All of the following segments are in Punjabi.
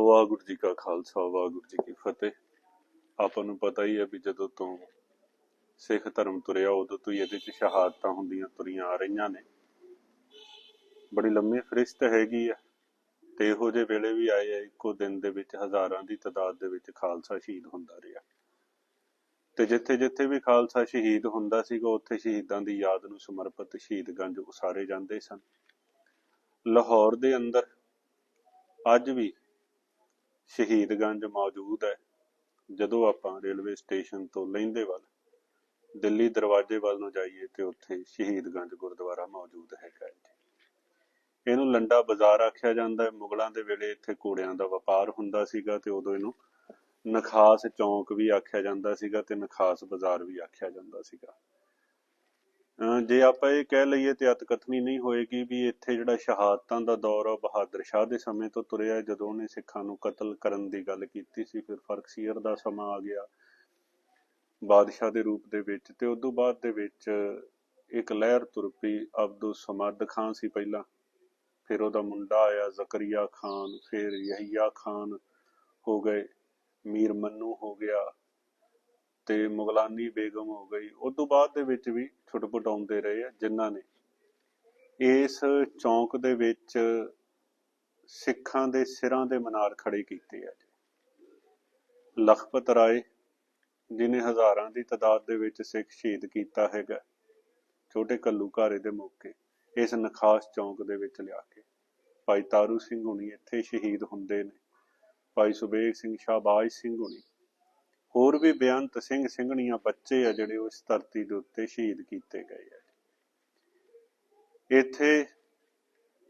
ਵਾਹਿਗੁਰੂ ਜੀ ਕਾ ਖਾਲਸਾ, ਵਾਹਿਗੁਰੂ ਜੀ ਕੀ ਫਤਿਹ। ਆਪਾਂ ਨੂੰ ਪਤਾ ਹੀ ਹੈ ਵੀ ਜਦੋਂ ਤੋਂ ਸਿੱਖ ਧਰਮ ਤੁਰਿਆ, ਉਦੋਂ ਤੋਂ ਹੀ ਇਹਦੇ ਚ ਸ਼ਹਾਦਤਾਂ ਹੁੰਦੀਆਂ ਤੁਰੀਆਂ ਆ ਰਹੀਆਂ ਨੇ। ਬੜੀ ਲੰਮੀ ਫਰਿਸ਼ਤ ਹੈਗੀ ਆ ਤੇ ਇਹੋ ਜਿਹੇ ਵੇਲੇ ਵੀ ਆਏ ਆ, ਇੱਕੋ ਦਿਨ ਦੇ ਵਿੱਚ ਹਜ਼ਾਰਾਂ ਦੀ ਤਾਦਾਦ ਦੇ ਵਿੱਚ ਖਾਲਸਾ ਸ਼ਹੀਦ ਹੁੰਦਾ ਰਿਹਾ। ਤੇ ਜਿੱਥੇ ਜਿੱਥੇ ਵੀ ਖਾਲਸਾ ਸ਼ਹੀਦ ਹੁੰਦਾ ਸੀਗਾ, ਉੱਥੇ ਸ਼ਹੀਦਾਂ ਦੀ ਯਾਦ ਨੂੰ ਸਮਰਪਿਤ ਸ਼ਹੀਦ ਗੰਜ ਉਸਾਰੇ ਜਾਂਦੇ ਸਨ। ਲਾਹੌਰ ਦੇ ਅੰਦਰ ਅੱਜ ਵੀ ਸ਼ਹੀਦਗੰਜ ਮੌਜੂਦ ਹੈ। ਜਦੋਂ ਆਪਾਂ ਰੇਲਵੇ ਸਟੇਸ਼ਨ ਤੋਂ ਲਹਿੰਦੇ ਵੱਲ, ਦਿੱਲੀ ਦਰਵਾਜ਼ੇ ਵੱਲ ਨੂੰ ਜਾਈਏ ਤੇ ਉੱਥੇ ਸ਼ਹੀਦਗੰਜ ਗੁਰਦੁਆਰਾ ਮੌਜੂਦ ਹੈਗਾ ਹੈ ਇਹਨੂੰ ਲੰਡਾ ਬਾਜ਼ਾਰ ਆਖਿਆ ਜਾਂਦਾ ਹੈ। ਮੁਗਲਾਂ ਦੇ ਵੇਲੇ ਇੱਥੇ ਘੋੜਿਆਂ ਦਾ ਵਪਾਰ ਹੁੰਦਾ ਸੀਗਾ ਤੇ ਉਦੋਂ ਇਹਨੂੰ ਨਖਾਸ ਚੌਂਕ ਵੀ ਆਖਿਆ ਜਾਂਦਾ ਸੀਗਾ ਤੇ ਨਖਾਸ ਬਾਜ਼ਾਰ ਵੀ ਆਖਿਆ ਜਾਂਦਾ ਸੀਗਾ। ਜੇ ਆਪਾਂ ਇਹ ਕਹਿ ਲਈਏ ਤੇ ਅਤਕਥਨੀ ਨਹੀਂ ਹੋਏਗੀ ਵੀ ਇੱਥੇ ਜਿਹੜਾ ਸ਼ਹਾਦਤਾਂ ਦਾ ਦੌਰ ਆ, ਬਹਾਦਰ ਸ਼ਾਹ ਦੇ ਸਮੇਂ ਤੋਂ ਤੁਰਿਆ, ਜਦੋਂ ਉਹਨੇ ਸਿੱਖਾਂ ਨੂੰ ਕਤਲ ਕਰਨ ਦੀ ਗੱਲ ਕੀਤੀ ਸੀ, ਫਿਰ ਫਰਕਸੀਅਰ ਦਾ ਸਮਾਂ ਆ ਗਿਆ ਬਾਦਸ਼ਾਹ ਦੇ ਰੂਪ ਦੇ ਵਿੱਚ ਤੇ ਉਦੋਂ ਬਾਅਦ ਦੇ ਵਿੱਚ ਇੱਕ ਲਹਿਰ ਤੁਰ ਪਈ, ਅਬਦੁਲ ਸਮਦ ਖਾਨ ਸੀ ਪਹਿਲਾਂ, ਫਿਰ ਉਹਦਾ ਮੁੰਡਾ ਆਇਆ, ਜ਼ਕਰੀਆ ਖਾਨ, ਫਿਰ ਯਹੀਆ ਖਾਨ ਹੋ ਗਏ, ਮੀਰ ਮੰਨੂ ਹੋ ਗਿਆ ਤੇ ਮੁਗਲਾਨੀ ਬੇਗਮ ਹੋ ਗਈ। ਉਸ ਤੋਂ ਬਾਅਦ ਦੇ ਵਿੱਚ ਵੀ ਛੁਟਪੁਟ ਆਉਂਦੇ ਰਹੇ ਆ ਜਿਨ੍ਹਾਂ ਨੇ ਇਸ ਚੌਂਕ ਦੇ ਵਿੱਚ ਸਿੱਖਾਂ ਦੇ ਸਿਰਾਂ ਦੇ ਮਨਾਰ ਖੜੇ ਕੀਤੇ ਆ ਲਖਪਤ ਰਾਏ ਜਿਨੇ ਹਜ਼ਾਰਾਂ ਦੀ ਤਾਦਾਦ ਦੇ ਵਿੱਚ ਸਿੱਖ ਸ਼ਹੀਦ ਕੀਤਾ ਹੈਗਾ, ਛੋਟੇ ਕੱਲੂ ਘਾਰੇ ਦੇ ਮੌਕੇ, ਇਸ ਨਖਾਸ ਚੌਂਕ ਦੇ ਵਿੱਚ ਲਿਆ ਕੇ। ਭਾਈ ਤਾਰੂ ਸਿੰਘ ਹੁਣੀ ਇੱਥੇ ਸ਼ਹੀਦ ਹੁੰਦੇ ਨੇ। ਭਾਈ ਸੁਬੇਗ ਸਿੰਘ ਸ਼ਾਹਬਾਜ ਸਿੰਘ ਹੁਣੀ ਹੋਰ ਵੀ ਬੇਅੰਤ ਸਿੰਘ ਸਿੰਘਣੀਆਂ ਬੱਚੇ ਆ ਜਿਹੜੇ ਉਸ ਧਰਤੀ ਦੇ ਉੱਤੇ ਸ਼ਹੀਦ ਕੀਤੇ ਗਏ ਆ ਇੱਥੇ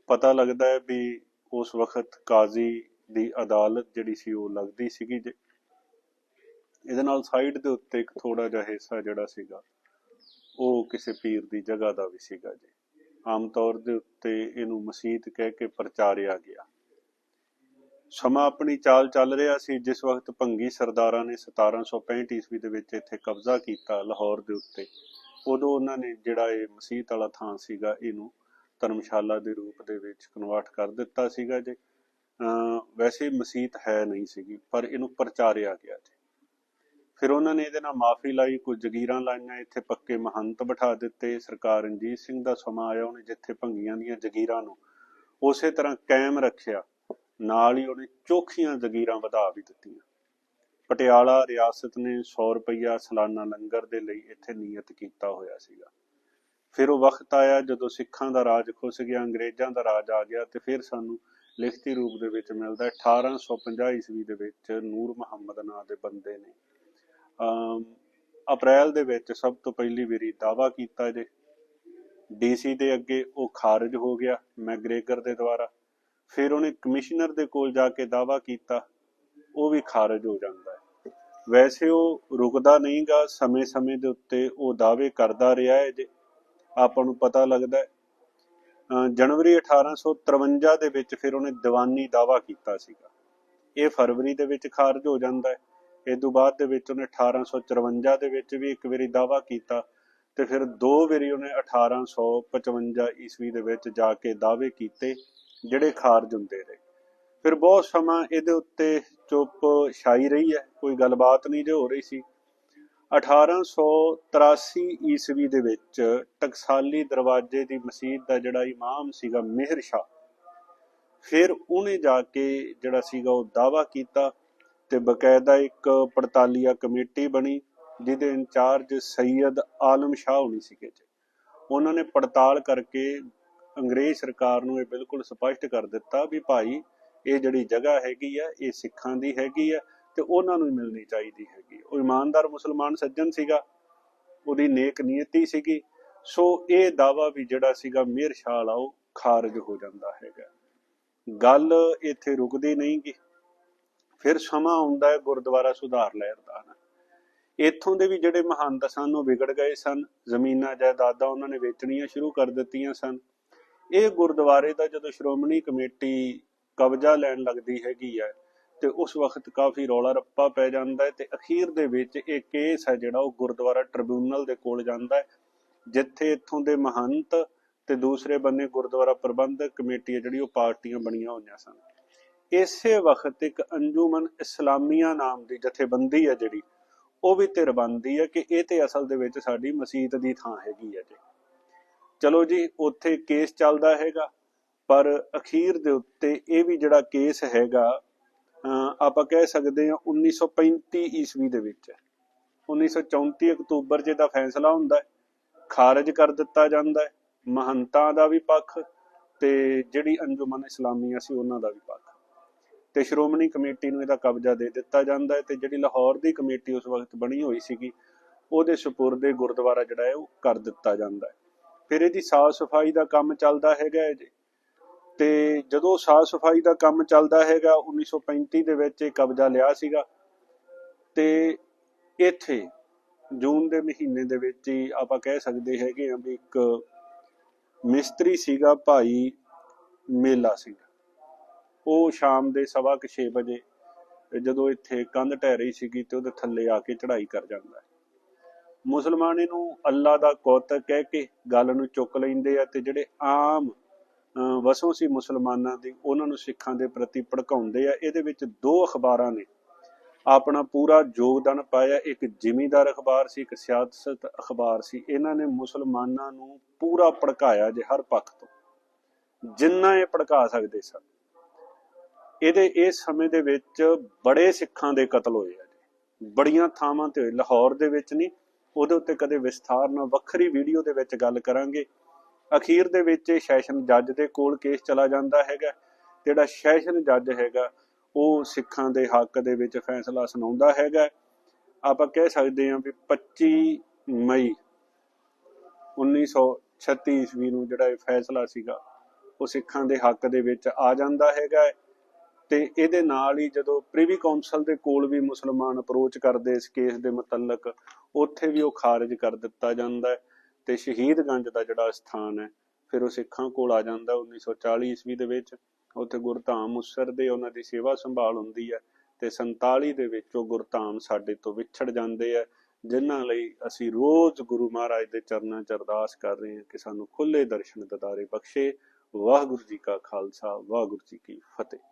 ਪਤਾ ਲੱਗਦਾ ਹੈ ਵੀ ਉਸ ਵਕਤ ਕਾਜ਼ੀ ਦੀ ਅਦਾਲਤ ਜਿਹੜੀ ਸੀ ਉਹ ਲੱਗਦੀ ਸੀਗੀ ਜੇ। ਇਹਦੇ ਨਾਲ ਸਾਈਡ ਦੇ ਉੱਤੇ ਇੱਕ ਥੋੜਾ ਜਿਹਾ ਹਿੱਸਾ ਜਿਹੜਾ ਸੀਗਾ, ਉਹ ਕਿਸੇ ਪੀਰ ਦੀ ਜਗ੍ਹਾ ਦਾ ਵੀ ਸੀਗਾ ਜੀ। ਆਮ ਤੌਰ ਦੇ ਉੱਤੇ ਇਹਨੂੰ ਮਸਜਿਦ ਕਹਿ ਕੇ ਪ੍ਰਚਾਰਿਆ ਗਿਆ। ਸਮਾਂ ਆਪਣੀ ਚਾਲ ਚੱਲ ਰਿਹਾ ਸੀ, ਜਿਸ ਵਕਤ ਭੰਗੀ ਸਰਦਾਰਾਂ ਨੇ 1765 ਈਸਵੀ ਦੇ ਵਿੱਚ ਇੱਥੇ ਕਬਜ਼ਾ ਕੀਤਾ ਲਾਹੌਰ ਦੇ ਉੱਤੇ। ਉਦੋਂ ਉਹਨਾਂ ਨੇ ਜਿਹੜਾ ਇਹ ਮਸੀਤ ਵਾਲਾ ਥਾਂ ਸੀਗਾ, ਇਹਨੂੰ ਧਰਮਸ਼ਾਲਾ ਦੇ ਰੂਪ ਦੇ ਵਿੱਚ ਕਨਵਰਟ ਕਰ ਦਿੱਤਾ ਸੀਗਾ ਜੀ। ਅਹ ਵੈਸੇ ਮਸੀਤ ਹੈ ਨਹੀਂ ਸੀਗੀ, ਪਰ ਇਹਨੂੰ ਪ੍ਰਚਾਰਿਆ ਗਿਆ ਜੀ। ਫਿਰ ਉਹਨਾਂ ਨੇ ਇਹਦੇ ਨਾਲ ਮਾਫੀ ਲਾਈ, ਕੁਝ ਜਗੀਰਾਂ ਲਾਈਆਂ, ਇੱਥੇ ਪੱਕੇ ਮਹੰਤ ਬਿਠਾ ਦਿੱਤੇ। ਸਰਕਾਰ ਰਣਜੀਤ ਸਿੰਘ ਦਾ ਸਮਾਂ ਆਇਆ, ਉਹਨੇ ਜਿੱਥੇ ਭੰਗੀਆਂ ਦੀਆਂ ਜਗੀਰਾਂ ਨੂੰ ਉਸੇ ਤਰ੍ਹਾਂ ਕਾਇਮ ਰੱਖਿਆ। ਨਾਲ ਹੀ ਉਹਨੇ ਚੋਖੀਆਂ ਜਗੀਰਾਂ ਵਧਾ ਵੀ ਦਿੱਤੀਆਂ। ਪਟਿਆਲਾ ਰਿਆਸਤ ਨੇ 100 ਰੁਪਈਆ ਸਾਲਾਨਾ ਲੰਗਰ ਦੇ ਲਈ ਇੱਥੇ ਨਿਯਤ ਕੀਤਾ ਹੋਇਆ ਸੀਗਾ। ਫਿਰ ਉਹ ਵਕਤ ਆਇਆ ਜਦੋਂ ਸਿੱਖਾਂ ਦਾ ਰਾਜ ਖੁੱਸ ਗਿਆ, ਅੰਗਰੇਜ਼ਾਂ ਦਾ ਰਾਜ ਆ ਗਿਆ ਤੇ ਫਿਰ ਸਾਨੂੰ ਲਿਖਤੀ ਰੂਪ ਦੇ ਵਿੱਚ ਮਿਲਦਾ ਹੈ 1850 ਈਸਵੀ ਦੇ ਵਿੱਚ ਨੂਰ ਮੁਹੰਮਦ ਨਾਂ ਦੇ ਬੰਦੇ ਨੇ। ਅਮ ਅਪ੍ਰੈਲ ਦੇ ਵਿੱਚ ਸਭ ਤੋਂ ਪਹਿਲੀ ਵਾਰੀ ਦਾਵਾ ਕੀਤਾ ਜੇ। ਡੀਸੀ ਦੇ ਅੱਗੇ ਉਹ ਖਾਰਜ ਹੋ ਗਿਆ, ਮੈਗਰੇਗਰ ਦੇ ਦੁਆਰਾ। ਫਿਰ ਉਹਨੇ ਕਮਿਸ਼ਨਰ ਦੇ ਕੋਲ ਜਾ ਕੇ ਦਾਵਾ ਕੀਤਾ, ਉਹ ਵੀ ਖਾਰਜ ਹੋ ਜਾਂਦਾ ਹੈ। ਵੈਸੇ ਉਹ ਰੁਕਦਾ ਨਹੀਂਗਾ, ਸਮੇਂ-ਸਮੇਂ ਦੇ ਉੱਤੇ ਉਹ ਦਾਅਵੇ ਕਰਦਾ ਰਿਹਾ ਹੈ ਜੇ ਆਪਾਂ ਨੂੰ ਪਤਾ ਲੱਗਦਾ ਹੈ। ਅਹ ਜਨਵਰੀ 1853 ਦੇ ਵਿੱਚ ਫਿਰ ਉਹਨੇ ਦੀਵਾਨੀ ਦਾਵਾ ਕੀਤਾ ਸੀਗਾ। ਇਹ ਫਰਵਰੀ ਦੇ ਵਿੱਚ ਖਾਰਜ ਹੋ ਜਾਂਦਾ ਹੈ। ਇਹ ਤੋਂ ਬਾਅਦ ਦੇ ਵਿੱਚ ਉਹਨੇ 1854 ਦੇ ਵਿੱਚ ਵੀ ਇੱਕ ਵਾਰੀ ਦਾਵਾ ਕੀਤਾ ਤੇ ਫਿਰ ਦੋ ਵਾਰੀ ਉਹਨੇ 1855 ਈਸਵੀ ਦੇ ਵਿੱਚ ਜਾ ਕੇ ਦਾਅਵੇ ਕੀਤੇ। ਜਿਹੜੇ ਖਾਰਜ ਹੁੰਦੇ ਰਹੇ ਫਿਰ ਬਹੁਤ ਸਮਾਂ ਇਹਦੇ ਉੱਤੇ ਚੁੱਪ ਛਾਈ ਰਹੀ ਹੈ, ਕੋਈ ਗੱਲਬਾਤ ਨਹੀਂ ਜੇ ਹੋ ਰਹੀ ਸੀ। 1883 ਈਸਵੀ ਦੇ ਵਿੱਚ ਟਕਸਾਲੀ ਦਰਵਾਜ਼ੇ ਦੀ ਮਸਜਿਦ ਦਾ ਜਿਹੜਾ ਇਮਾਮ ਸੀਗਾ ਮਿਹਰ ਸ਼ਾਹ, ਫਿਰ ਉਹਨੇ ਜਾ ਕੇ ਜਿਹੜਾ ਸੀਗਾ ਉਹ ਦਾਵਾ ਕੀਤਾ ਤੇ ਬਕਾਇਦਾ ਇੱਕ ਪੜਤਾਲੀਆ ਕਮੇਟੀ ਬਣੀ, ਜਿਹਦੇ ਇੰਚਾਰਜ ਸੈਯਦ ਆਲਮ ਸ਼ਾਹ ਹੋਣੀ ਸੀਗੇ ਉਹਨਾਂ ਨੇ ਪੜਤਾਲ ਕਰਕੇ ਅੰਗਰੇਜ਼ ਸਰਕਾਰ ਨੂੰ ਇਹ ਬਿਲਕੁਲ ਸਪਸ਼ਟ ਕਰ ਦਿੱਤਾ ਵੀ ਭਾਈ, ਇਹ ਜਿਹੜੀ ਜਗ੍ਹਾ ਹੈਗੀ ਆ, ਇਹ ਸਿੱਖਾਂ ਦੀ ਹੈਗੀ ਆ ਤੇ ਉਹਨਾਂ ਨੂੰ ਮਿਲਣੀ ਚਾਹੀਦੀ ਹੈਗੀ। ਉਹ ਇਮਾਨਦਾਰ ਮੁਸਲਮਾਨ ਸੱਜਣ ਸੀਗਾ, ਉਹਦੀ ਨੇਕ ਨੀਅਤੀ ਸੀਗੀ। ਸੋ ਇਹ ਦਾਵਾ ਵੀ ਜਿਹੜਾ ਸੀਗਾ, ਮੇਰ ਸ਼ਾਹ ਵਾਲਾ ਉਹ ਖਾਰਜ ਹੋ ਜਾਂਦਾ ਹੈਗਾ। ਗੱਲ ਇੱਥੇ ਰੁਕਦੀ ਨਹੀਂ ਗੀ। ਫਿਰ ਸਮਾਂ ਆਉਂਦਾ ਹੈ, ਗੁਰਦੁਆਰਾ ਸੁਧਾਰ ਲਹਿਰ ਦਾ ਇੱਥੋਂ ਦੇ ਵੀ ਜਿਹੜੇ ਮਹੰਤ ਸਨ ਉਹ ਵਿਗੜ ਗਏ ਸਨ, ਜ਼ਮੀਨਾਂ ਜਾਇਦਾਦਾਂ ਉਹਨਾਂ ਨੇ ਵੇਚਣੀਆਂ ਸ਼ੁਰੂ ਕਰ ਦਿੱਤੀਆਂ ਸਨ। ਇਹ ਗੁਰਦੁਆਰੇ ਦਾ ਜਦੋਂ ਸ਼੍ਰੋਮਣੀ ਕਮੇਟੀ ਕਬਜ਼ਾ ਲੈਣ ਲੱਗਦੀ ਹੈਗੀ ਹੈ ਤੇ ਉਸ ਵਕਤ ਕਾਫੀ ਰੌਲਾ ਰੱਪਾ ਪੈ ਜਾਂਦਾ ਹੈ ਤੇ ਅਖੀਰ ਦੇ ਵਿੱਚ ਇਹ ਕੇਸ ਹੈ ਜਿਹੜਾ ਉਹ ਗੁਰਦੁਆਰਾ ਟ੍ਰਿਬਿਊਨਲ ਦੇ ਕੋਲ ਜਾਂਦਾ ਹੈ, ਜਿੱਥੇ ਇੱਥੋਂ ਦੇ ਮਹੰਤ ਤੇ ਦੂਸਰੇ ਬੰਨੇ ਗੁਰਦੁਆਰਾ ਪ੍ਰਬੰਧਕ ਕਮੇਟੀ ਹੈ ਜਿਹੜੀ ਉਹ ਪਾਰਟੀਆਂ ਬਣੀਆਂ ਹੋਈਆਂ ਸਨ। ਇਸੇ ਵਕਤ ਇੱਕ ਅੰਜੁਮਨ ਇਸਲਾਮੀਆ ਨਾਮ ਦੀ ਜਥੇਬੰਦੀ ਹੈ ਜਿਹੜੀ, ਉਹ ਵੀ ਧਿਰ ਬਣਦੀ ਹੈ ਕਿ ਇਹ ਤੇ ਅਸਲ ਦੇ ਵਿੱਚ ਸਾਡੀ ਮਸਜਿਦ ਦੀ ਥਾਂ ਹੈਗੀ ਹੈ ਜੀ। ਚਲੋ ਜੀ, ਉੱਥੇ ਕੇਸ ਚੱਲਦਾ ਹੈਗਾ, ਪਰ ਅਖੀਰ ਦੇ ਉੱਤੇ ਇਹ ਵੀ ਜਿਹੜਾ ਕੇਸ ਹੈਗਾ ਆਪਾਂ ਕਹਿ ਸਕਦੇ ਹਾਂ 1935 ਈਸਵੀ ਦੇ ਵਿੱਚ ਹੈ। 1934 ਅਕਤੂਬਰ 'ਚ ਇਹਦਾ ਫੈਸਲਾ ਹੁੰਦਾ ਹੈ, ਖਾਰਜ ਕਰ ਦਿੱਤਾ ਜਾਂਦਾ ਹੈ, ਮਹੰਤਾਂ ਦਾ ਵੀ ਪੱਖ ਤੇ ਜਿਹੜੀ ਅੰਜੁਮਨ ਇਸਲਾਮੀਆ ਸੀ ਉਹਨਾਂ ਦਾ ਵੀ ਪੱਖ। ਤੇ ਸ਼੍ਰੋਮਣੀ ਕਮੇਟੀ ਨੂੰ ਇਹਦਾ ਕਬਜ਼ਾ ਦੇ ਦਿੱਤਾ ਜਾਂਦਾ ਹੈ ਤੇ ਜਿਹੜੀ ਲਾਹੌਰ ਦੀ ਕਮੇਟੀ ਉਸ ਵਕਤ ਬਣੀ ਹੋਈ ਸੀਗੀ, ਉਹਦੇ ਸਪੁਰਦੇ ਗੁਰਦੁਆਰਾ ਜਿਹੜਾ ਹੈ ਉਹ ਕਰ ਦਿੱਤਾ ਜਾਂਦਾ ਹੈ। ਫਿਰ ਇਹਦੀ ਸਾਫ਼ ਸਫ਼ਾਈ ਦਾ ਕੰਮ ਚੱਲਦਾ ਹੈਗਾ ਜੀ। ਤੇ ਜਦੋਂ ਸਾਫ਼ ਸਫ਼ਾਈ ਦਾ ਕੰਮ ਚੱਲਦਾ ਹੈਗਾ 1935 ਦੇ ਵਿੱਚ ਇਹ ਕਬਜ਼ਾ ਲਿਆ ਸੀਗਾ। ਤੇ ਇੱਥੇ ਜੂਨ ਦੇ ਮਹੀਨੇ ਦੇ ਵਿੱਚ ਹੀ ਆਪਾਂ ਕਹਿ ਸਕਦੇ ਹੈਗੇ ਆ ਵੀ ਇੱਕ ਮਿਸਤਰੀ ਸੀਗਾ ਭਾਈ ਮੇਲਾ ਸਿੰਘ ਉਹ ਸ਼ਾਮ ਦੇ ਸਵਾ ਕੁ ਛੇ ਵਜੇ ਜਦੋਂ ਇੱਥੇ ਕੰਧ ਢਹਿ ਰਹੀ ਸੀਗੀ ਤੇ ਉਹਦੇ ਥੱਲੇ ਆ ਕੇ ਚੜ੍ਹਾਈ ਕਰ ਜਾਂਦਾ ਹੈ। ਮੁਸਲਮਾਨ ਇਹਨੂੰ ਅੱਲਾ ਦਾ ਕੌਤਕ ਕਹਿ ਕੇ ਗੱਲ ਨੂੰ ਚੁੱਕ ਲੈਂਦੇ ਆ ਤੇ ਜਿਹੜੇ ਆਮ, ਅਹ ਵਸੋਂ ਸੀ ਮੁਸਲਮਾਨਾਂ ਦੀ ਉਹਨਾਂ ਨੂੰ ਸਿੱਖਾਂ ਦੇ ਪ੍ਰਤੀ ਭੜਕਾਉਂਦੇ ਆ, ਇਹਦੇ ਵਿੱਚ ਦੋ ਅਖਬਾਰਾਂ ਨੇ। ਆਪਣਾ ਪੂਰਾ ਯੋਗਦਾਨ ਪਾਇਆ, ਇੱਕ ਜ਼ਿਮੀਂਦਾਰ ਅਖਬਾਰ ਸੀ, ਇੱਕ ਸਿਆਸਤ ਅਖਬਾਰ ਸੀ। ਇਹਨਾਂ ਨੇ ਮੁਸਲਮਾਨਾਂ ਨੂੰ ਪੂਰਾ ਭੜਕਾਇਆ ਜੇ ਹਰ ਪੱਖ ਤੋਂ। ਜਿੰਨਾ ਇਹ ਭੜਕਾ ਸਕਦੇ ਸਨ। ਇਹਦੇ ਇਸ ਸਮੇਂ ਦੇ ਵਿੱਚ ਬੜੇ ਸਿੱਖਾਂ ਦੇ ਕਤਲ ਹੋਏ ਆ ਬੜੀਆਂ ਥਾਵਾਂ ਤੇ ਹੋਏ। ਲਾਹੌਰ ਦੇ ਵਿੱਚ ਨਹੀਂ ਉਹਦੇ ਉੱਤੇ ਕਦੇ ਵਿਸਥਾਰ ਨਾਲ ਵੱਖਰੀ ਵੀਡੀਓ ਦੇ ਵਿੱਚ ਗੱਲ ਕਰਾਂਗੇ। ਅਖੀਰ ਦੇ ਵਿੱਚ ਇਹ ਸੈਸ਼ਨ ਜੱਜ ਦੇ ਕੋਲ ਕੇਸ ਚਲਾ ਜਾਂਦਾ ਹੈਗਾ। ਜਿਹੜਾ ਸੈਸ਼ਨ ਜੱਜ ਹੈਗਾ, ਉਹ ਸਿੱਖਾਂ ਦੇ ਹੱਕ ਦੇ ਵਿੱਚ ਫੈਸਲਾ ਸੁਣਾਉਂਦਾ ਹੈਗਾ। ਆਪਾਂ ਕਹਿ ਸਕਦੇ ਹਾਂ ਵੀ 25 ਮਈ 1936 ਈਸਵੀ ਨੂੰ ਜਿਹੜਾ ਇਹ ਫੈਸਲਾ ਸੀਗਾ, ਉਹ ਸਿੱਖਾਂ ਦੇ ਹੱਕ ਦੇ ਵਿੱਚ ਆ ਜਾਂਦਾ ਹੈਗਾ। ਹੈ। ਤੇ ਇਹਦੇ ਨਾਲ ਹੀ ਜਦੋਂ ਪ੍ਰੀਵੀ ਕਾਉਂਸਲ ਦੇ ਕੋਲ ਵੀ ਮੁਸਲਮਾਨ ਅਪਰੋਚ ਕਰਦੇ ਇਸ ਕੇਸ ਦੇ ਮੁਤਲਕ, ਉੱਥੇ ਵੀ ਉਹ ਖਾਰਜ ਕਰ ਦਿੱਤਾ ਜਾਂਦਾ ਹੈ ਤੇ ਸ਼ਹੀਦਗੰਜ ਦਾ ਜਿਹੜਾ ਸਥਾਨ ਹੈ, ਫਿਰ ਉਹ ਸਿੱਖਾਂ ਕੋਲ ਆ ਜਾਂਦਾ 1940 ਈਸਵੀ ਦੇ ਵਿੱਚ। ਉੱਥੇ ਗੁਰਧਾਮ ਮੁਸਰ ਦੇ ਉਹਨਾਂ ਦੀ ਸੇਵਾ ਸੰਭਾਲ ਹੁੰਦੀ ਹੈ ਤੇ 47 ਦੇ ਵਿੱਚ ਉਹ ਗੁਰਧਾਮ ਸਾਡੇ ਤੋਂ ਵਿਛੜ ਜਾਂਦੇ ਆ ਜਿਨ੍ਹਾਂ ਲਈ ਅਸੀਂ ਰੋਜ਼ ਗੁਰੂ ਮਹਾਰਾਜ ਦੇ ਚਰਨਾਂ 'ਚ ਅਰਦਾਸ ਕਰ ਰਹੇ ਹਾਂ ਕਿ ਸਾਨੂੰ ਖੁੱਲੇ ਦਰਸ਼ਨ ਦਿਦਾਰੇ ਬਖਸ਼ੇ। ਵਾਹਿਗੁਰੂ ਜੀ ਕਾ ਖਾਲਸਾ, ਵਾਹਿਗੁਰੂ ਜੀ ਕੀ ਫਤਿਹ।